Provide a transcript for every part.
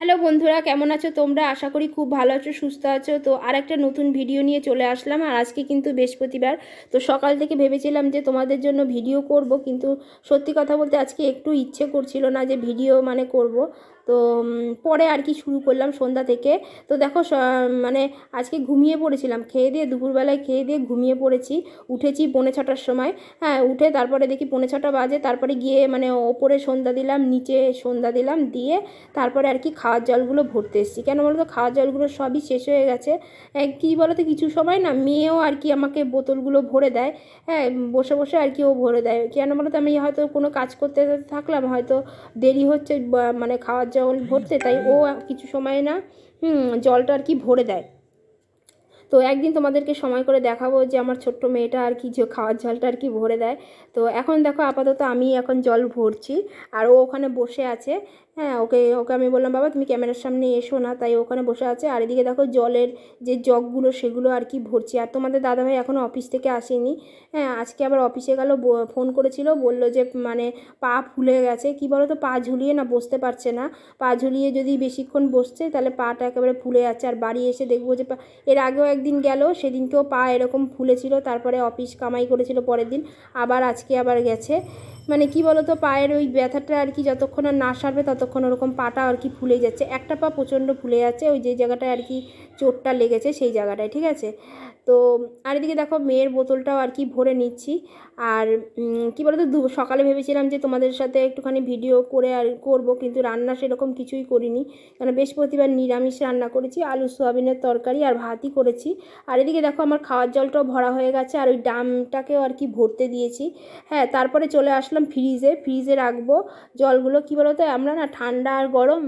Hello বন্ধুরা, কেমন আছো তোমরা? আশা করি খুব ভালো আছো, সুস্থ আছো। তো আর একটা নতুন ভিডিও নিয়ে চলে আসলাম, আর আজকে কিন্তু বৃহস্পতিবার। তো সকাল থেকে ভেবেছিলাম যে তোমাদের জন্য ভিডিও করব, কিন্তু সত্যি কথা বলতে আজকে একটু ইচ্ছে করছিল না যে ভিডিও মানে করব। তো পরে আর কি শুরু করলাম সন্ধ্যা থেকে। তো দেখো মানে আজকে ঘুমিয়ে পড়েছিলাম। খেয়ে দিয়ে দুপুরবেলায় খেয়ে দিয়ে ঘুমিয়ে পড়েছি। উঠেছি পৌনে ছটার সময়। হ্যাঁ উঠে তারপরে দেখি পৌনে ছটা বাজে। তারপরে গিয়ে মানে ওপরে সন্ধ্যা দিলাম, নিচে সন্ধ্যা দিলাম, দিয়ে তারপরে আর কি খাওয়ার জলগুলো ভরতে এসেছি। কেন বলো তো খাওয়ার জলগুলো সবই শেষ হয়ে গেছে। কী বলো তো কিছু সময় না মেয়েও আর কি আমাকে বোতলগুলো ভরে দেয়। হ্যাঁ বসে বসে আর কি ও ভরে দেয়। কেন বলো তো আমি হয়তো কোনো কাজ করতে থাকলাম, হয়তো দেরি হচ্ছে মানে খাওয়ার জল ভরতে, তাই ও কিছু সময় না জলটা আর কি ভরে দেয়। তো একদিন তোমাদেরকে সময় করে দেখাবো যে আমার ছোট্ট মেয়েটা আর কি যে খাওয়ার জলটা আর কি ভরে দেয়। তো এখন দেখো আপাতত আমি এখন জল ভরছি, আর ও ওখানে বসে আছে। হ্যাঁ ওকে ওকে আমি বললাম, বাবা, তুমি ক্যামেরার সামনে এসো না। তাই ওখানে বসে আছে। আর এদিকে দেখো জলের যে জগগুলো, সেগুলো আর কি ভরছি। আর তোমাদের দাদাভাই এখনও অফিস থেকে আসেনি। হ্যাঁ আজকে আবার অফিসে গেল ফোন করেছিল, বলল যে মানে পা ফুলে গেছে। কি বলো তো পা ঝুলিয়ে না বসতে পারছে না। পা ঝুলিয়ে যদি বেশিক্ষণ বসছে, তাহলে পাটা একেবারে ফুলে যাচ্ছে। আর বাড়ি এসে দেখব যে এর আগেও একদিন গেল, সেদিনকেও পা এরকম ফুলেছিল। তারপরে অফিস কামাই করেছিল পরের দিন। আবার আজকে আবার গেছে। মানে কি বলতো, পায়ের ওই ব্যথাটা আর কি যতক্ষণ আর না সারবে ততক্ষণ ওরকম পাটা আর কি ফুলে যাচ্ছে। একটা পা প্রচণ্ড ফুলে যাচ্ছে, ওই যে জায়গাটায় আর কি চোটটা লেগেছে সেই জায়গাটায়, ঠিক আছে? তো আর এদিকে দেখো মেয়ের বোতলটাও আর কি ভরে নিচ্ছি। আর কি বলতো, দু, সকালে ভেবেছিলাম যে তোমাদের সাথে একটুখানি ভিডিও করে আর করব, কিন্তু রান্না সেরকম কিছুই করিনি। কারণ বৃহস্পতিবার নিরামিষ রান্না করেছি, আলু, সোয়াবিনের তরকারি আর ভাতই করেছি। আর এদিকে দেখো আমার খাওয়ার জলটাও ভরা হয়ে গেছে, আর ওই ডামটাকেও আর কি ভরতে দিয়েছি। হ্যাঁ তারপরে চলে আসলাম ফ্রিজে ফ্রিজে রাখব জলগুলো, কী বলতো, আমরা না ঠান্ডা আর গরম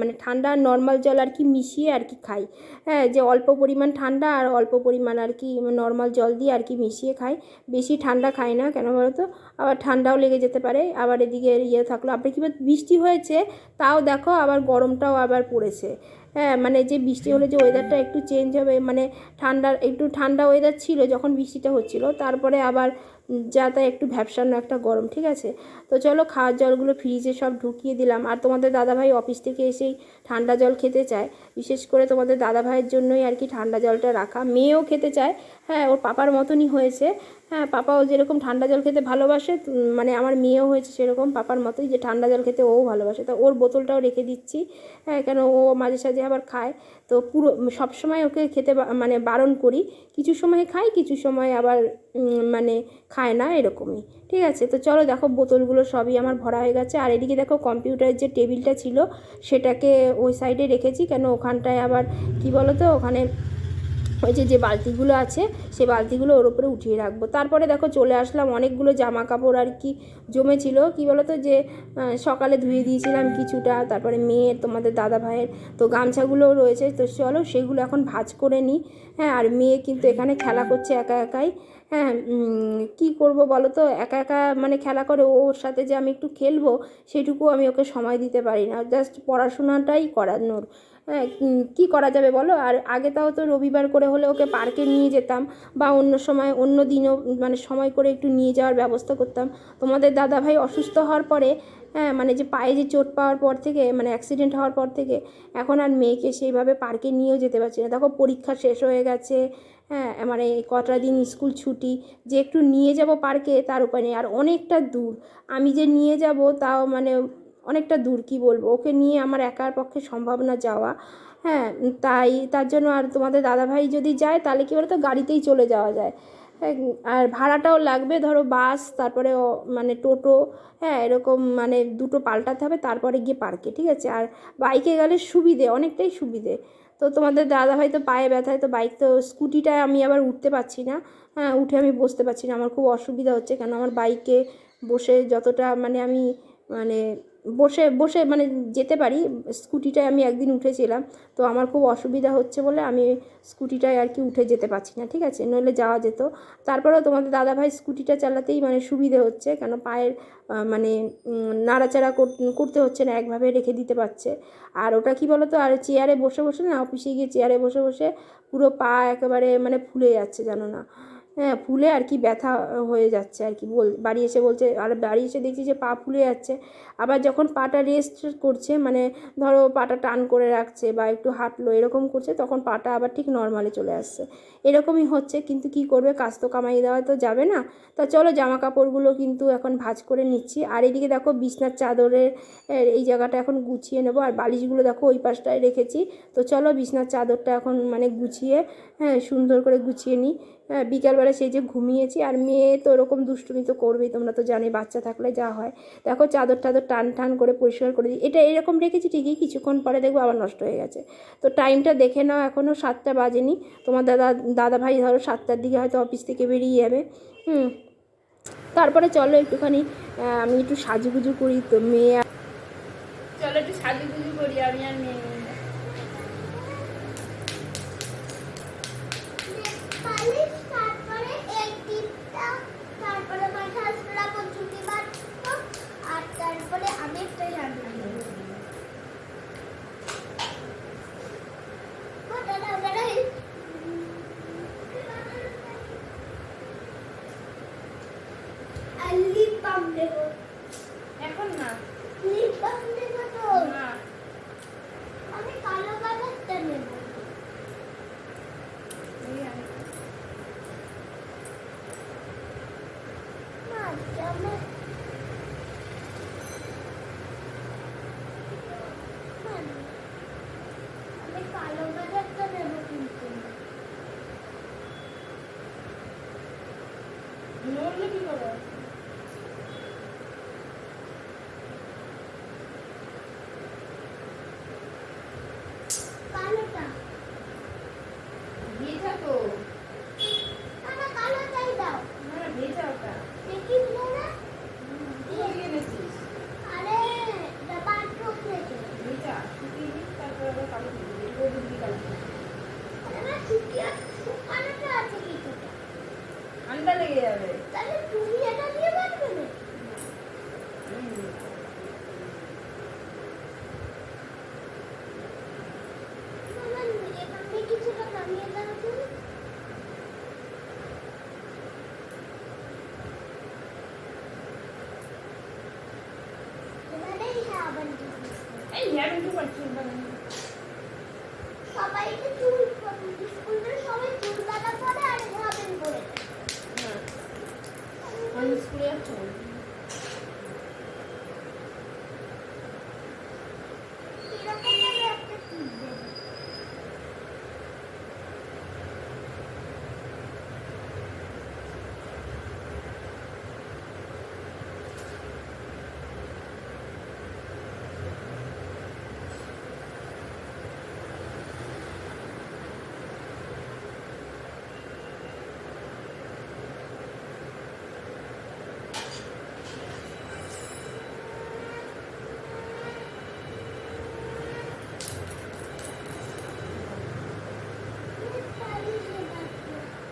মানে ঠান্ডা আর নর্মাল জল আর কি মিশিয়ে আর কি খাই। হ্যাঁ যে অল্প পরিমাণ ঠান্ডা আর অল্প পরিমাণ আর কি নর্মাল জল দিয়ে আর কি মিশিয়ে খাই। বেশি ঠান্ডা খাই না, কেন বলতো? আবার ঠান্ডাও লেগে যেতে পারে। আবার এদিকে ইয়ে থাকল আপনি কি বৃষ্টি হয়েছে, তাও দেখো আবার গরমটাও আবার পড়েছে। হ্যাঁ মানে যে বৃষ্টি হলে যে ওয়েদারটা একটু চেঞ্জ হবে মানে ঠান্ডার, একটু ঠান্ডা ওয়েদার ছিল যখন বৃষ্টিটা হচ্ছিল, তারপরে আবার যা তা একটু ভ্যাপসানো একটা গরম, ঠিক আছে? তো চলো খাওয়ার জলগুলো ফ্রিজে সব ঢুকিয়ে দিলাম। আর তোমাদের দাদাভাই অফিস থেকে এসেই ঠান্ডা জল খেতে চায়। বিশেষ করে তোমাদের দাদাভাইয়ের জন্যই আর কি ঠান্ডা জলটা রাখা। মেয়েও খেতে চায় হ্যাঁ ওর পাপার মতনই হয়েছে। হ্যাঁ পাপাও যেরকম ঠান্ডা জল খেতে ভালোবাসে মানে আমার মেয়েও হয়েছে সেরকম, পাপার মতোই যে ঠান্ডা জল খেতে ও ভালোবাসে। তো ওর বোতলটাও রেখে দিচ্ছি হ্যাঁ কেন ও মাঝে সাঝে আবার খায়। তো পুরো সব সময় ওকে খেতে মানে বারণ করি। কিছু সময় খায় কিছু সময় আবার মানে খায় না, এরকমই। ঠিক আছে? তো চলো দেখো বোতলগুলো সবই আমার ভরা হয়ে গেছে। আর এদিকে দেখো কম্পিউটারের যে টেবিলটা ছিল, সেটাকে ওই সাইডে রেখেছি। কেন ওখানটায় আবার, কি বলো তো ওখানে ওই যে যে বালতিগুলো আছে সে বালতিগুলো ওর উপরে উঠিয়ে রাখব। তারপরে দেখো চলে আসলাম অনেকগুলো জামা কাপড় আর কি জমেছিল। কি বলো তো যে সকালে ধুয়ে দিয়েছিলাম কিছুটা, তারপরে মেয়ের, তোমাদের দাদা ভাইয়ের, তো গামছাগুলোও রয়েছে। তো চলো সেগুলো এখন ভাজ করে নিই। হ্যাঁ আর মেয়ে কিন্তু এখানে খেলা করছে একা একাই। হ্যাঁ কি করব বলো তো? একা একা মানে খেলা করে ওর সাথে যে আমি একটু খেলব সেটুকু আমি ওকে সময় দিতে পারি না। জাস্ট পড়াশোনাটাই করানোর। কী করা যাবে বলো? আর আগে তাও তো রবিবার করে হলে ওকে পার্কে নিয়ে যেতাম বা অন্য সময়, অন্য দিনও মানে সময় করে একটু নিয়ে যাওয়ার ব্যবস্থা করতাম। তোমাদের দাদাভাই অসুস্থ হওয়ার পরে হ্যাঁ মানে যে পায়ে যে চোট পাওয়ার পর থেকে মানে অ্যাক্সিডেন্ট হওয়ার পর থেকে, এখন আর মেয়েকে সেইভাবে পার্কে নিয়েও যেতে পারছি না। দেখো, পরীক্ষা শেষ হয়ে গেছে হ্যাঁ মানে কটা দিন স্কুল ছুটি, যে একটু নিয়ে যাব পার্কে তার উপায় নেই। আর অনেকটা দূর, আমি যে নিয়ে যাব তাও মানে অনেকটা দূর কি বলব? ওকে নিয়ে আমার একার পক্ষে সম্ভব না যাওয়া। হ্যাঁ তাই তার জন্য আর তোমাদের দাদাভাই যদি যায় তাহলে কি বলতো গাড়িতেই চলে যাওয়া যায়। হ্যাঁ, আর ভাড়াটাও লাগবে ধরো বাস তারপরে মানে টোটো হ্যাঁ এরকম মানে দুটো পাল্টাতে হবে তারপরে গিয়ে পার্কে ঠিক আছে? আর বাইকে গেলে সুবিধে অনেকটাই সুবিধে। তো তোমাদের দাদাভাই তো পায়ে ব্যথায় তো বাইক তো স্কুটিটায় আমি আবার উঠতে পারছি না। হ্যাঁ উঠে আমি বসতে পারছি না আমার খুব অসুবিধা হচ্ছে কেন আমার বাইকে বসে যতটা মানে আমি মানে বসে বসে মানে যেতে পারি। স্কুটিটায় আমি একদিন উঠেছিলাম, তো আমার খুব অসুবিধা হচ্ছে বলে আমি স্কুটিটায় আর কি উঠে যেতে পারছি না, ঠিক আছে? নইলে যাওয়া যেত। তারপরেও তোমাদের দাদাভাই স্কুটিটা চালাতেই মানে সুবিধে হচ্ছে, কেন পায়ের মানে নাড়াচাড়া কর- করতে হচ্ছে না, একভাবে রেখে দিতে পারছে। আর ওটা কি বলো তো আর চেয়ারে বসে বসে না, অফিসে গিয়ে চেয়ারে বসে বসে পুরো পা একেবারে মানে ফুলে যাচ্ছে, জানো না? হ্যাঁ ফুলে আর কি ব্যথা হয়ে যাচ্ছে আর কি। বল, বাড়ি এসে বলছে, আর বাড়ি এসে দেখছি যে পা ফুলে যাচ্ছে। আবার যখন পাটা রেস্ট করছে মানে ধরো পাটা টান করে রাখছে বা একটু হাঁটলো, এরকম করছে, তখন পাটা আবার ঠিক নর্মালে চলে আসছে। এরকমই হচ্ছে, কিন্তু কি করবে? কাজ তো কামাই দেওয়া তো যাবে না। তা চলো জামা কাপড়গুলো কিন্তু এখন ভাঁজ করে নিচ্ছি। আর এদিকে দেখো, বিছনার চাদরের এই জায়গাটা এখন গুছিয়ে নেব। আর বালিশগুলো দেখো, ওই পাশটায় রেখেছি। তো চলো, বিছনার চাদরটা এখন মানে গুছিয়ে হ্যাঁ সুন্দর করে গুছিয়ে নিই। হ্যাঁ বিকালবেলা সেই যে ঘুমিয়েছি, আর মেয়ে তো ওরকম দুষ্টুমি তো করবেই, তোমরা তো জানে বাচ্চা থাকলে যা হয়। দেখো চাদর টাদর টান টান করে পরিষ্কার করে দিই। এটা এরকম রেখেছি ঠিকই, কিছুক্ষণ পরে দেখব আবার নষ্ট হয়ে গেছে। তো টাইমটা দেখে নাও এখনও সাতটা বাজেনি। তোমার দাদা দাদা ভাই ধরো সাতটার দিকে হয়তো অফিস থেকে বেরিয়ে যাবে। হুম, তারপরে চলো একটুখানি আমি একটু সাজুগুজু করি, তো মেয়ে চলো একটু সাজুগুজু স্কুলে যাচ্ছি এরকম ভাবে একটা ক্লিপ দেবে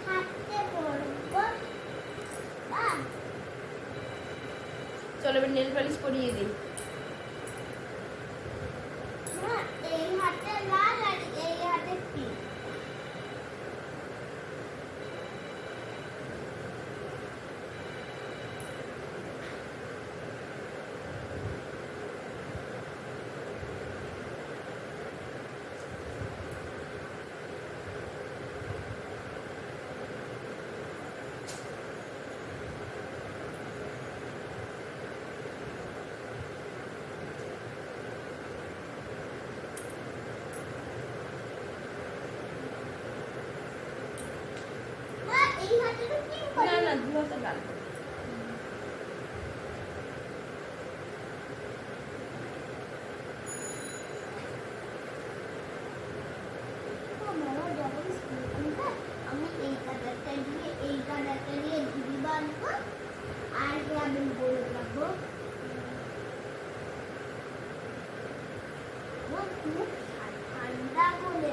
হাঁটতে পড়ব বা চলো এবার নেল পালিশ করিয়ে দিই না, এই হাতে লাল আর এই হাতে পিঙ্ক না এই হাতেটা পিঙ্ক না না দু হাতে লাল মামা যখন স্কুল খুলবে আমি এই কালারটা দিয়ে এই কালারটা দিয়ে ঘুড়ি বাঁধবো আর আমি বলে আমার খুব ঠান্ডা বলে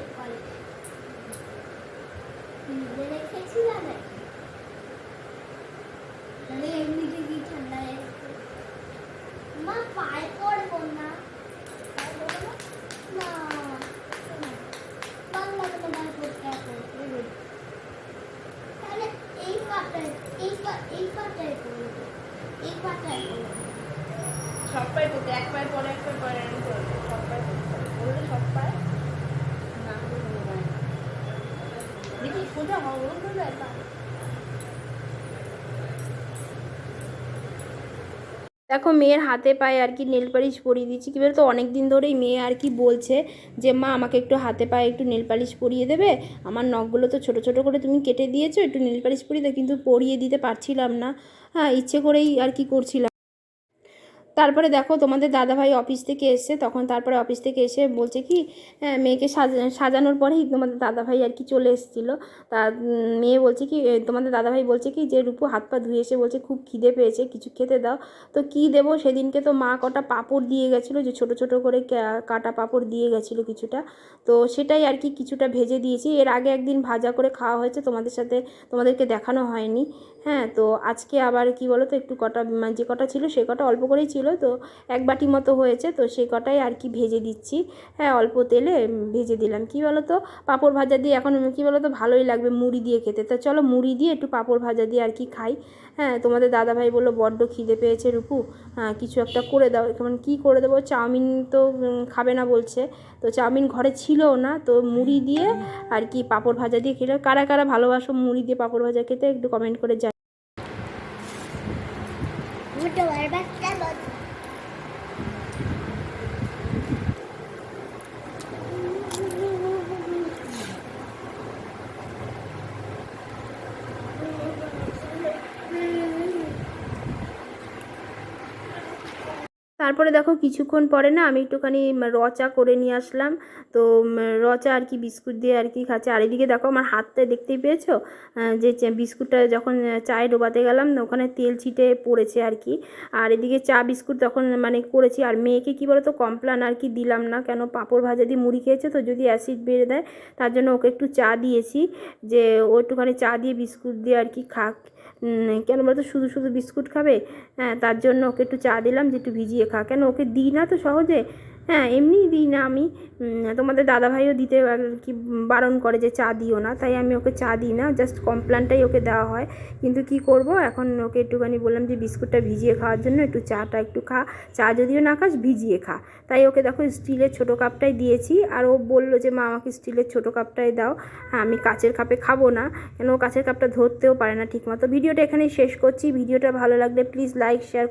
ফ্রিজে রেখেছিলাম দেখো মেয়ের হাতে পায়ে আর কি নেলপালিশ পরিয়ে দিচ্ছি কি বলতো অনেক দিন ধরেই মেয়ে আর কি বলছে যে, মা, আমাকে একটু হাতে পায়ে একটু নেল পালিশ পরিয়ে দেবে। আমার নখগুলো তো ছোট ছোট করে তুমি কেটে দিয়েছ, একটু নেলপালিশ পরিয়ে দাও। কিন্তু পরিয়ে দিতে পারছিলাম না। হ্যাঁ ইচ্ছে করেই আর কি করছিলাম। তারপরে দেখো তোমাদের দাদাভাই অফিস থেকে এসছে, তখন তারপরে অফিস থেকে এসে বলছে কি মেয়েকে সাজা, সাজানোর পরেই তোমাদের দাদাভাই আর কি চলে এসেছিল। তা মেয়ে বলছে কি তোমাদের দাদাভাই বলছে কি, যে রূপু হাত পা ধুয়ে এসে বলছে, খুব খিদে পেয়েছে, কিছু খেতে দাও। তো কি দেবো, সেদিনকে তো মা কটা পাঁপড় দিয়ে গেছিল, যে ছোট ছোট করে কাটা পাঁপড় দিয়ে গেছিল কিছুটা। তো সেটাই আর কি কিছুটা ভেজে দিয়েছি। এর আগে একদিন ভাজা করে খাওয়া হয়েছে, তোমাদের সাথে তোমাদেরকে দেখানো হয়নি। হ্যাঁ তো আজকে আবার কি বলো তো একটু কটা মানে যে কটা ছিল সে কটা অল্প করেই ছিল, তো এক বাটি মতো হয়েছে, তো সে কটাই আর কি ভেজে দিচ্ছি। হ্যাঁ অল্প তেলে ভেজে দিলাম। কি বলো তো পাঁপড় ভাজা দিয়ে এখন কি বলো তো ভালোই লাগবে মুড়ি দিয়ে খেতে। তো চলো মুড়ি দিয়ে একটু পাঁপড় ভাজা দিয়ে আর কি খাই। হ্যাঁ তোমাদের দাদাভাই বলল, বড্ড খিদে পেয়েছে রূপু। হ্যাঁ কিছু একটা করে দাও। কেমন কী করে দেবো? চাউমিন তো খাবে না বলছে। তো চাউমিন ঘরে ছিলও না, তো মুড়ি দিয়ে আর কি পাঁপড় ভাজা দিয়ে খেলে। কারা কারা ভালোবাসো মুড়ি দিয়ে পাঁপড় ভাজা খেতে একটু কমেন্ট করে জানি তারপরে দেখো কিছুক্ষণ পরে না আমি একটুখানি উম, র চা করে নিয়ে আসলাম। তো উম, র চা আর কি বিস্কুট দিয়ে আর কি খাচ্ছে। আর এদিকে দেখো আমার হাতটা দেখতেই পেয়েছ? যে বিস্কুটটা যখন চায়ে ডোবাতে গেলাম ওখানে তেল ছিটে পড়েছে আর কি। আর এদিকে চা বিস্কুট তখন মানে করেছি। আর মেয়েকে কী বলো তো কমপ্লান আর কি দিলাম না। কেন পাঁপড় ভাজা দিয়ে মুড়ি খেয়েছে তো যদি অ্যাসিড বেড়ে দেয় তার জন্য ওকে একটু চা দিয়েছি। যে ও একটুখানি চা দিয়ে বিস্কুট দিয়ে আর কি খাক। কেন বলতো, শুধু শুধু বিস্কুট খাবে? হ্যাঁ তার জন্য ওকে একটু চা দিলাম, যে একটু ভিজিয়ে খা। কেন ওকে দিই না তো সহজে? হ্যাঁ এমনিই দিই না আমি। তোমাদের দাদাভাইও দিতে কি বারণ করে যে চা দিও না, তাই আমি ওকে চা দিই না জাস্ট কমপ্লানটাই ওকে দেওয়া হয়। কিন্তু কি করব, এখন ওকে একটুখানি বললাম যে বিস্কুটটা ভিজিয়ে খাওয়ার জন্য একটু চাটা একটু খা, চা যদিও না খাস, ভিজিয়ে খা। তাই ওকে দেখো স্টিলের ছোটো কাপটাই দিয়েছি, আর ও বলল যে, মা, আমাকে স্টিলের ছোটো কাপটাই দাও। হ্যাঁ আমি কাচের কাপে খাব না, কেন ও কাচের কাপটা ধরতেও পারে না ঠিকমতো। ভিডিওটা এখানেই শেষ করছি। ভিডিওটা ভালো লাগলে প্লিজ লাইক শেয়ার